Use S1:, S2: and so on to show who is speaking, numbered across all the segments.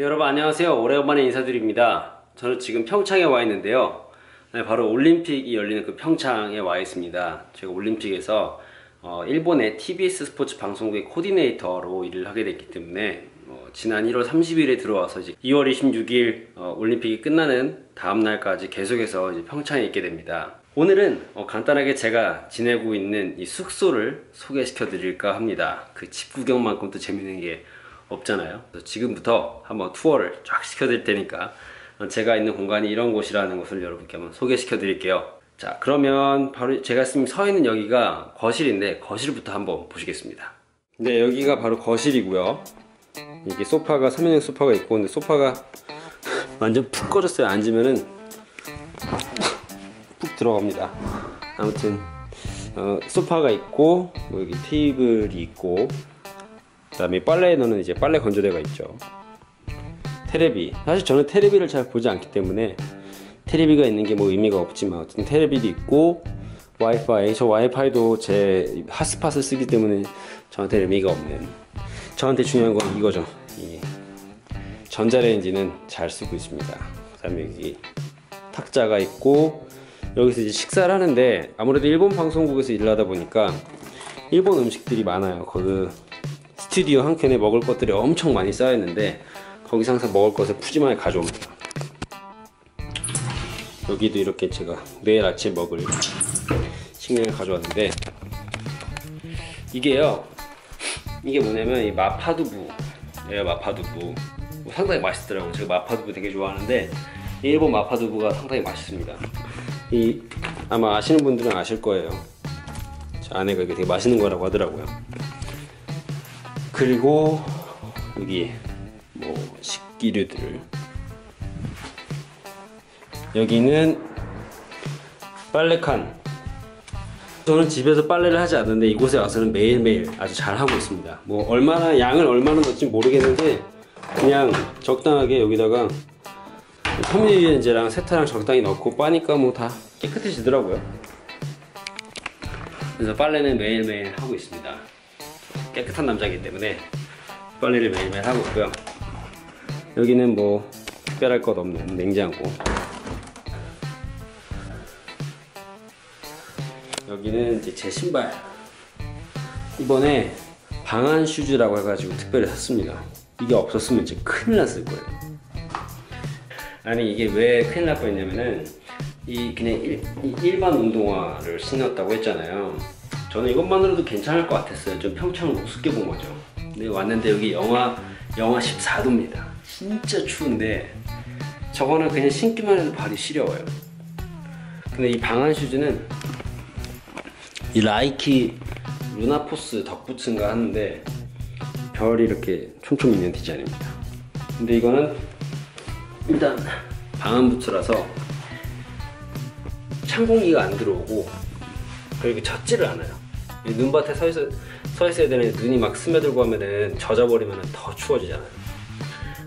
S1: 네, 여러분 안녕하세요. 오래간만에 인사드립니다. 저는 지금 평창에 와 있는데요. 네, 바로 올림픽이 열리는 그 평창에 와 있습니다. 제가 올림픽에서 어, 일본의 TBS 스포츠 방송국의 코디네이터로 일을 하게 됐기 때문에 어, 지난 1월 30일에 들어와서 이제 2월 26일 어, 올림픽이 끝나는 다음 날까지 계속해서 이제 평창에 있게 됩니다. 오늘은 어, 간단하게 제가 지내고 있는 이 숙소를 소개시켜 드릴까 합니다. 그 집 구경만큼 또 재밌는 게 없잖아요. 지금부터 한번 투어를 쫙 시켜드릴 테니까 어, 제가 있는 공간이 이런 곳이라는 것을 여러분께 한번 소개시켜 드릴게요. 자, 그러면 바로 제가 지금 서 있는 여기가 거실인데 거실부터 한번 보시겠습니다. 네, 여기가 바로 거실이고요. 이게 소파가 3인용 소파가 있고 근데 소파가 완전 푹 꺼졌어요. 앉으면은 푹 들어갑니다. 아무튼 어, 소파가 있고 뭐 여기 테이블이 있고 그 다음에 빨래에 넣는 이제 빨래 건조대가 있죠. 테레비. 사실 저는 테레비를 잘 보지 않기 때문에 테레비가 있는 게 뭐 의미가 없지만 어쨌든 테레비도 있고 와이파이. 저 와이파이도 제 핫스팟을 쓰기 때문에 저한테 의미가 없는. 저한테 중요한 건 이거죠. 이 전자레인지는 잘 쓰고 있습니다. 그 다음에 여기 탁자가 있고 여기서 이제 식사를 하는데 아무래도 일본 방송국에서 일을 하다 보니까 일본 음식들이 많아요. 그 스튜디오 한 켠에 먹을 것들이 엄청 많이 쌓여있는데 거기서 항상 먹을 것을 푸짐하게 가져옵니다. 여기도 이렇게 제가 매일 아침 먹을 식량을 가져왔는데 이게요 이게 뭐냐면 이 마파두부예요 마파두부. 뭐 상당히 맛있더라고요. 제가 마파두부 되게 좋아하는데 일본 마파두부가 상당히 맛있습니다. 이 아마 아시는 분들은 아실 거예요. 제 아내가 이게 되게 맛있는 거라고 하더라고요 그리고 여기 뭐 식기류들 여기는 빨래칸. 저는 집에서 빨래를 하지 않는데 이곳에 와서는 매일매일 아주 잘 하고 있습니다. 뭐 얼마나 양을 얼마나 넣을지 모르겠는데 그냥 적당하게 여기다가 섬유유연제랑 세타랑 적당히 넣고 빠니까 뭐 다 깨끗해지더라고요. 그래서 빨래는 매일매일 하고 있습니다 깨끗한 남자이기 때문에 빨래를 매일매일 하고 있고요. 여기는 뭐 특별할 것 없는 냉장고. 여기는 이제 제 신발. 이번에 방한 슈즈라고 해가지고 특별히 샀습니다. 이게 없었으면 진짜 큰일 났을 거예요. 아니 이게 왜 큰일 날 뻔했냐면은 이 그냥 일, 이 일반 운동화를 신었다고 했잖아요. 저는 이것만으로도 괜찮을 것 같았어요. 좀 평창을 우습게 본 거죠. 근데 왔는데 여기 영하 영하 14도입니다. 진짜 추운데 저거는 그냥 신기만 해도 발이 시려워요. 근데 이 방한 슈즈는 이 라이키 루나포스 덕부츠인가 하는데 별이 이렇게 촘촘 있는 디자인입니다. 근데 이거는 일단 방한 부츠라서 찬 공기가 안 들어오고 그리고 젖지를 않아요. 이 눈밭에 서, 있어, 서 있어야 되는 눈이 막 스며들고 하면은 젖어버리면 더 추워지잖아요.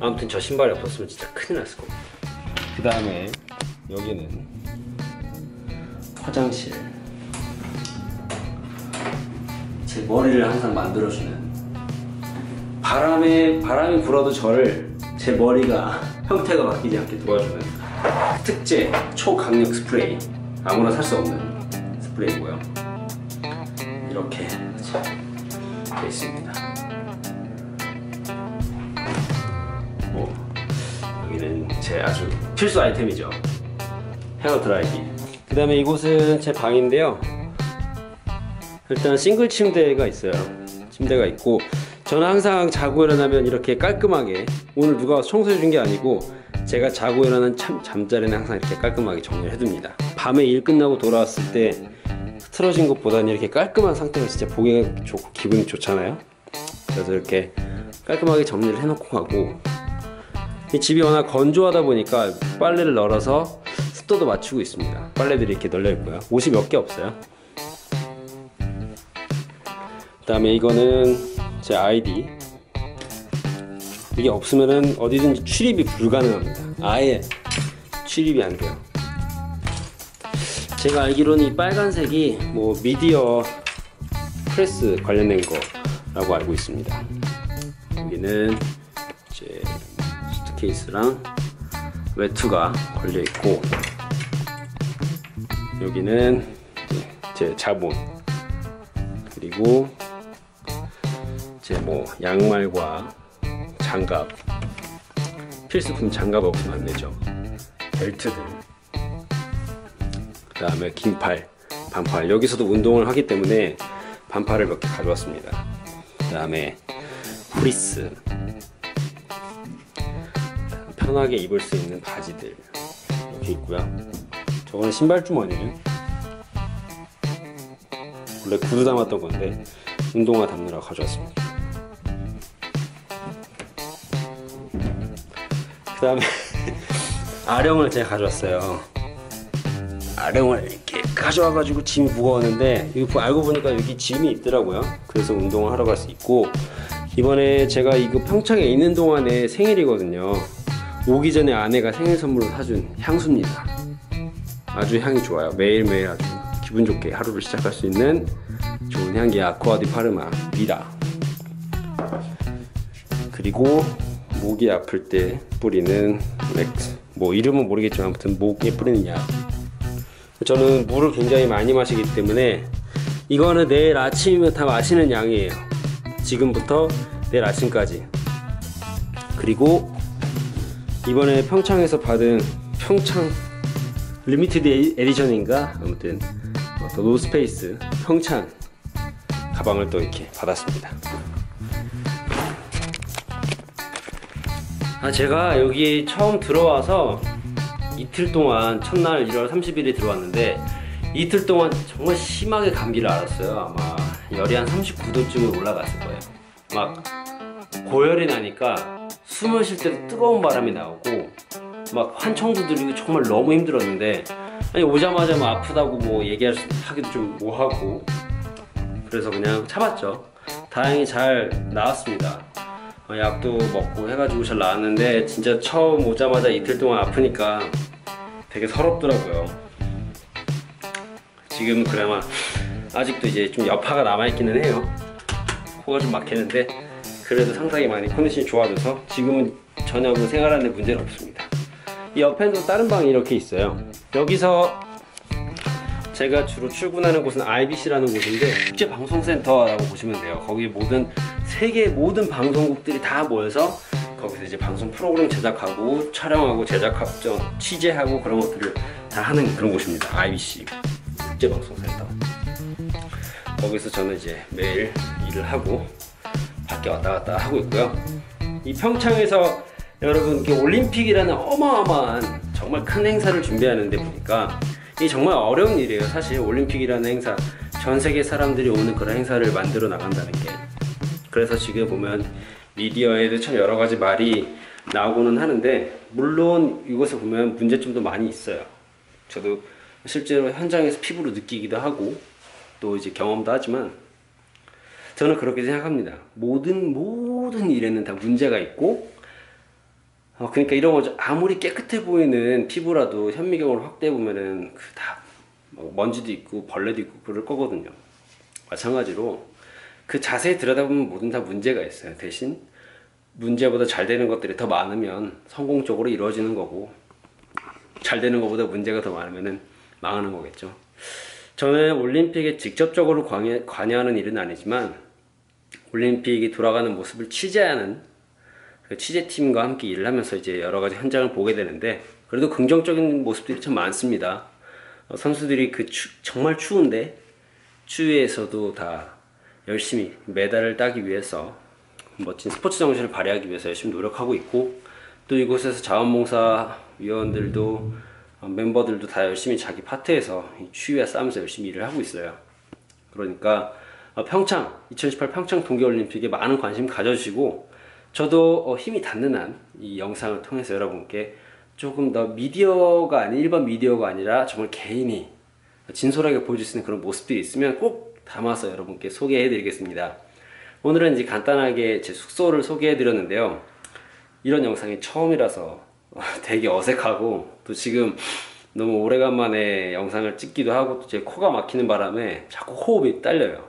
S1: 아무튼 저 신발이 없었으면 진짜 큰일 났을 겁니다. 그 다음에 여기는 화장실. 제 머리를 항상 만들어주는 바람에 바람이 불어도 저를 제 머리가 형태가 바뀌지 않게 도와주는 특제 초강력 스프레이 아무나 살 수 없는 스프레이고요. 이렇게 되어 있습니다. 뭐 여기는 제 아주 필수 아이템이죠. 헤어 드라이기. 그 다음에 이곳은 제 방인데요. 일단 싱글 침대가 있어요. 침대가 있고 저는 항상 자고 일어나면 이렇게 깔끔하게 오늘 누가 와서 청소해 준 게 아니고 제가 자고 일어나는 참 잠자리는 항상 이렇게 깔끔하게 정리를 해둡니다. 밤에 일 끝나고 돌아왔을 때 흐트러진 것보다는 이렇게 깔끔한 상태가 진짜 보기가 좋고 기분이 좋잖아요. 그래서 이렇게 깔끔하게 정리를 해놓고 가고 이 집이 워낙 건조하다 보니까 빨래를 널어서 습도도 맞추고 있습니다. 빨래들이 이렇게 널려 있고요. 옷이 몇 개 없어요. 그 다음에 이거는 제 아이디. 이게 없으면은 어디든지 출입이 불가능합니다. 아예 출입이 안 돼요. 제가 알기로는 이 빨간색이 뭐 미디어 프레스 관련된 거라고 알고 있습니다. 여기는 이제 케이스랑 외투가 걸려 있고 여기는 제 자본 그리고 제 뭐 양말과 장갑 필수품 장갑 없으면 안 되죠 벨트들 그 다음에 긴팔 반팔. 여기서도 운동을 하기 때문에 반팔을 몇 개 가져왔습니다. 그 다음에 프리스. 편하게 입을 수 있는 바지들. 이렇게 있고요. 저거는 신발 주머니예요. 원래 구두 담았던 건데 운동화 담느라 가져왔습니다. 그 다음에 아령을 제가 가져왔어요 아령을 이렇게 가져와가지고 짐이 무거웠는데 이거 알고 보니까 여기 짐이 있더라고요. 그래서 운동을 하러 갈 수 있고 이번에 제가 이거 평창에 있는 동안에 생일이거든요. 오기 전에 아내가 생일 선물로 사준 향수입니다. 아주 향이 좋아요. 매일매일 아주 기분 좋게 하루를 시작할 수 있는 좋은 향기 아쿠아디 파르마 미라. 그리고 목이 아플 때 뿌리는 맥스. 뭐 이름은 모르겠지만 아무튼 목에 뿌리는 약 저는 물을 굉장히 많이 마시기 때문에 이거는 내일 아침이면 다 마시는 양이에요. 지금부터 내일 아침까지. 그리고 이번에 평창에서 받은 평창 리미티드 에디- 에디션인가? 아무튼 어, 더 노스페이스 평창 가방을 또 이렇게 받았습니다. 아 제가 여기 처음 들어와서 이틀 동안 첫날 1월 30일에 들어왔는데 이틀 동안 정말 심하게 감기를 앓았어요. 아마 열이 한 39도쯤에 올라갔을 거예요. 막 고열이 나니까 숨을 쉴 때도 뜨거운 바람이 나오고 막 환청도 들리고 정말 너무 힘들었는데 아니 오자마자 뭐 아프다고 뭐 얘기하기도 좀 뭐하고 그래서 그냥 참았죠. 다행히 잘 나았습니다. 어, 약도 먹고 해가지고 잘 나았는데 진짜 처음 오자마자 이틀 동안 아프니까 되게 서럽더라고요. 지금 그나마 아직도 이제 좀 여파가 남아있기는 해요. 코가 좀 막히는데 그래도 상당히 많이 컨디션이 좋아져서 지금은 전혀 그 생활하는데 문제는 없습니다. 이 옆에도 다른 방이 이렇게 있어요. 여기서 제가 주로 출근하는 곳은 IBC라는 곳인데 국제방송센터라고 보시면 돼요. 거기 모든 세계 모든 방송국들이 다 모여서 거기서 이제 방송 프로그램 제작하고 촬영하고 제작하고 취재하고 그런 것들을 다 하는 그런 곳입니다. IBC 국제방송센터. 거기서 저는 이제 매일 일을 하고 밖에 왔다 갔다 하고 있고요. 이 평창에서 여러분 올림픽이라는 어마어마한 정말 큰 행사를 준비하는데 보니까 이 정말 어려운 일이에요. 사실 올림픽이라는 행사 전 세계 사람들이 오는 그런 행사를 만들어 나간다는 게 그래서 지금 보면 미디어에도 참 여러 가지 말이 나오고는 하는데 물론 이것을 보면 문제점도 많이 있어요. 저도 실제로 현장에서 피부로 느끼기도 하고 또 이제 경험도 하지만 저는 그렇게 생각합니다. 모든 모든 일에는 다 문제가 있고 어, 그러니까 이런 거죠. 아무리 깨끗해 보이는 피부라도 현미경으로 확대해 보면은 그다 뭐 먼지도 있고 벌레도 있고 그럴 거거든요. 마찬가지로 그 자세히 들여다보면 모든 다 문제가 있어요. 대신 문제보다 잘 되는 것들이 더 많으면 성공적으로 이루어지는 거고 잘 되는 것보다 문제가 더 많으면은 망하는 거겠죠. 저는 올림픽에 직접적으로 관여, 관여하는 일은 아니지만 올림픽이 돌아가는 모습을 취재하는 그 취재팀과 함께 일을 하면서 이제 여러 가지 현장을 보게 되는데 그래도 긍정적인 모습들이 참 많습니다. 어, 선수들이 그 추- 정말 추운데 추위에서도 다 열심히 메달을 따기 위해서 멋진 스포츠 정신을 발휘하기 위해서 열심히 노력하고 있고 또 이곳에서 자원봉사 위원들도 어, 멤버들도 다 열심히 자기 파트에서 이 추위와 싸우면서 열심히 일을 하고 있어요. 그러니까 어, 평창 2018 평창 동계올림픽에 많은 관심 가져주시고 저도 어, 힘이 닿는 한 이 영상을 통해서 여러분께 조금 더 미디어가 아닌 일반 미디어가 아니라 정말 개인이 진솔하게 보여줄 수 있는 그런 모습들이 있으면 꼭 담아서 여러분께 소개해 드리겠습니다. 오늘은 이제 간단하게 제 숙소를 소개해 드렸는데요. 이런 영상이 처음이라서 되게 어색하고 또 지금 너무 오래간만에 영상을 찍기도 하고 또 제 코가 막히는 바람에 자꾸 호흡이 딸려요.